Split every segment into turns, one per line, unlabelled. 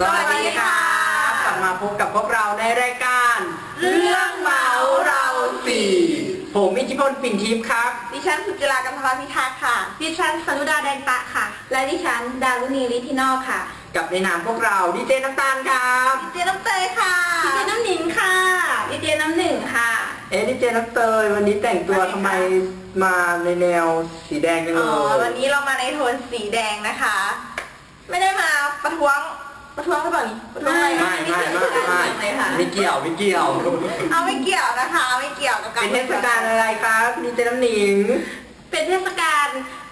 สวัสดีค่ะ กลับมาพบกับพวกเราในรายการ เรื่องเมาเราสี่ผมอิทธิพลปิ่นทิพย์ครับ
ดิฉันสุจิรากำพลพิทักษ์ค่ะ ดิฉันสนุดาแดงปะค่ะ และดิฉันดารุณีลิทินอกค่ะ
กับในนามพวกเราดีเจน้ำตาลครับ
ดิเจน้ำเตยค่ะดิเจน้ำหนิงค่ะดิเจน้ำหนึ่งค่ะ
เอ๊ะดีเจน้ำเตยวันนี้แต่งตัว
สวัสดีค่ะ
ทำไมมาในแนวสีแดงจัง
อ๋
เล
อยวันนี้เรามาในโทนสีแดงนะคะ ไม่ได้มาประท้วง ประท้วงหรือเปล่านี่ประท้วงอะไร
ไม่ไม่ไม่ไม่
เลยค่ะ
ไม่เกี่ยวไม่เกี่ยว
เอาไม่เกี่ยวนะคะ ไม่เกี่ยวกับการ
เป็นเทศกาลอะไรครับดีเจน้ำหนิง
เป็นเทศกาล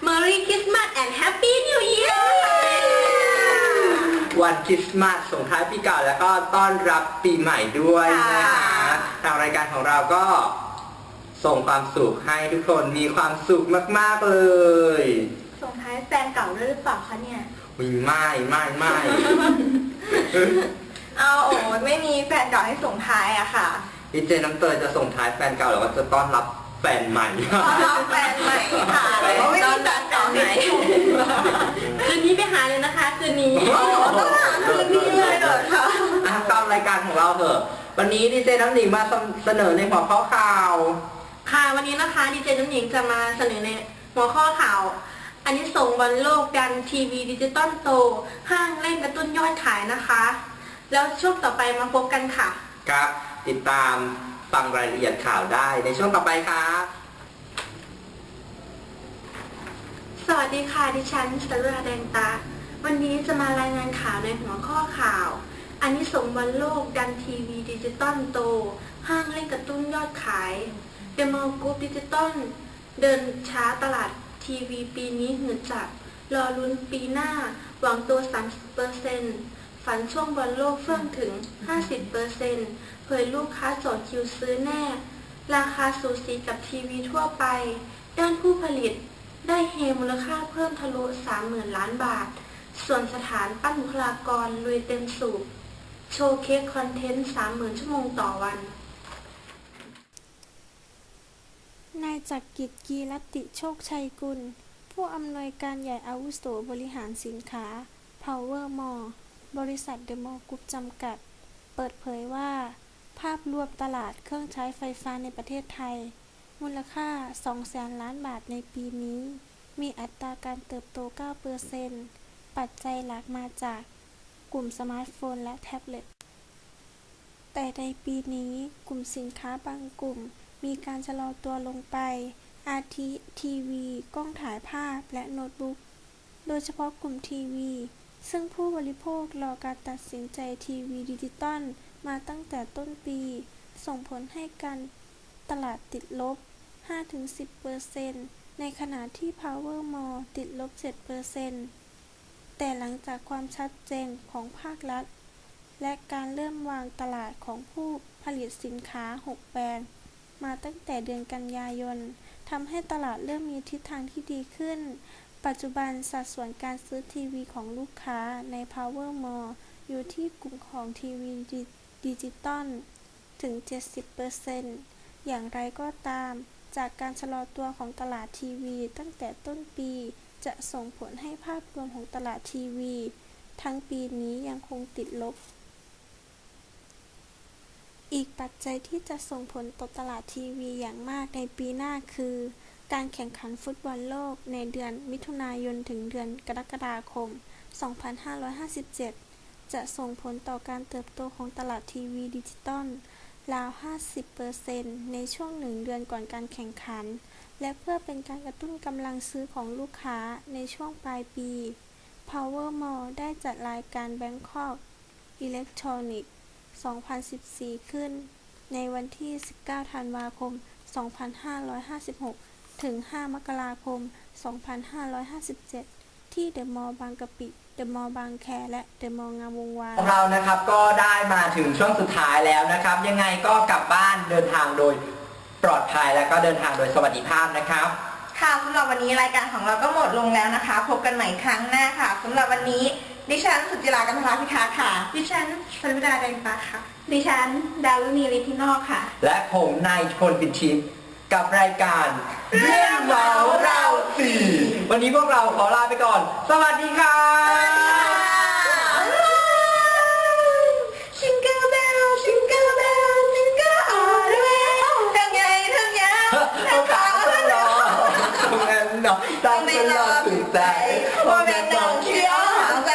Merry Christmas and Happy New Year
วันคริสต์มาสส่งท้ายปีเก่าแล้วก็ต้อนรับปีใหม่ด้วยนะคะ
ค่ะ
ทางรายการของเราก็ส่งความสุขให้ทุกคนมีความสุขมาก ๆ เลย
ส่งท้ายแฟนเก่าด้วยหรือเปล่าคะเนี่ย
มีไม่ไม่ไม่
เอาโอ้ไม่มีแฟนเก่าให้ส่งท้ายอะค่ะ
ดีเจน้ำเตยจะส่งท้ายแฟนเก่าหรือว่าจะต้อนรับแฟนใหม่
ต้อนรับแฟนใหม่ค่ะแต่ว่าไม่มีแฟนเก่าไหนคืนนี้ไปหาเลยนะคะคืนนี้
โอ้โห
ต้องหาคืนนี้เลยเหรอคะ
อะตามรายการของเราเถอะ วันนี้ดีเจน้ำหนิงมาเสนอในหัวข้อข่าว
ค่ะวันนี้นะคะดีเจน้ำหญิงจะมาเสนอในหัวข้อข่าว อันนี้ส่งบอลโลกดันทีวีดิจิตอลโต ห้างเล่นกระตุ้นยอดขายนะคะ แล้วช่วงต่อไปมาพบกันค่ะ
ครับ ติดตามฟังรายละเอียดข่าวได้ในช่วงต่อไปครับ
สวัสดีค่ะ ดิฉันสรุราแดงตา วันนี้จะมารายงานข่าวในหัวข้อข่าว อันนี้ส่งบอลโลกดันทีวีดิจิตอลโต ห้างเล่นกระตุ้นยอดขายเดโมกรุ๊ปดิจิตอลเดินช้าตลาด ทีวีปีนี้หืดจับรอลุ้นปีหน้า หวังตัว 30%ฝันช่วงบอลโลกเฟื่องถึง 50%เผยลูกค้าจดคิวซื้อแน่ ราคาสูสีกับทีวีทั่วไป ด้านผู้ผลิต ได้เฮมูลค่าเพิ่มทะลุ 30,000 ล้านบาท ส่วนสถานปั้นบุคลากรลุยเต็มสูบ โชว์เค้กคอนเทนต์ 30,000 ชั่วโมงต่อวัน
นายจักรกิจกีรติโชคชัยกุล ผู้อำนวยการใหญ่อาวุโสบริหารสินค้า Power Mall บริษัทเดโมกรุ๊ปจำกัด เปิดเผยว่า ภาพรวมตลาดเครื่องใช้ไฟฟ้าในประเทศไทย มูลค่า 2 แสนล้านบาทในปีนี้ มีอัตราการเติบโต 9%ปัจจัยหลักมาจากกลุ่มสมาร์ทโฟนและแท็บเล็ต แต่ในปีนี้กลุ่มสินค้าบางกลุ่ม มีการชะลอตัวลงไป อาทิทีวี กล้องถ่ายภาพ และโน้ตบุ๊ก โดยเฉพาะกลุ่มทีวี ซึ่งผู้บริโภครอการตัดสินใจทีวีดิจิตอลมาตั้งแต่ต้นปี ส่งผลให้การตลาดติดลบ 5-10%ในขณะที่ Power Mall ติดลบ 7%แต่หลังจากความชัดเจนของภาครัฐ และการเริ่มวางตลาดของผู้ผลิตสินค้า 6 แบรนด์ มาตั้งแต่เดือนกันยายนทำให้ตลาดเริ่มมีทิศทางที่ดีขึ้น ปัจจุบันสัดส่วนการซื้อทีวีของลูกค้าใน Power Mall อยู่ที่กลุ่มของทีวีดิจิตอลถึง 70%อย่างไรก็ตาม จากการชะลอตัวของตลาดทีวี ตั้งแต่ต้นปีจะส่งผลให้ภาพรวมของตลาดทีวี ทั้งปีนี้ยังคงติดลบ อีกปัจจัยที่จะส่งผลต่อตลาดทีวีอย่างมากในปีหน้าคือ การแข่งขันฟุตบอลโลกในเดือนมิถุนายนถึงเดือนกรกฎาคม 2557 จะส่งผลต่อการเติบโตของตลาดทีวีดิจิตอลราว 50%ในช่วงหนึ่งเดือนก่อนการแข่งขัน และเพื่อเป็นการกระตุ้นกำลังซื้อของลูกค้าในช่วงปลายปี Power Mall ได้จัดรายการ Bangkok Electronic 2014 ขึ้น ในวันที่ 19 ธันวาคม 2556 ถึง 5 มกราคม 2557 ที่เดอะมอลล์บางกะปิเดอะมอลล์บางแคและเดอะมอลล์งามวงวาน
ของเรานะครับก็ได้มาถึงช่วงสุดท้ายแล้วนะครับ ยังไงก็กลับบ้านเดินทางโดยปลอดภัยแล้วก็เดินทางโดยสวัสดิภาพนะครับ
ค่ะสำหรับวันนี้รายการของเราก็หมดลงแล้วนะคะ พบกันใหม่ครั้งหน้าค่ะสำหรับวันนี้ ดิฉันสุจิรากันทราพิทาค่ะ ดิฉันสรุดาแดงปาค่ะ ดิฉัน ดาวลุณีฤทธินอค่ะ
และผมนายคนปินทิพกับรายการเรื่องเมาเราสี่วันนี้พวกเราขอลาไปก่อน สวัสดีค่ะชิงเกิลเบลชิงเกิลเบลชิงเกิลออเดอร์ทั้งไงทั้ทั้งขาทั้งรทั้งนั้นเนาะทั้งไม่รอถึงใจว่าแม่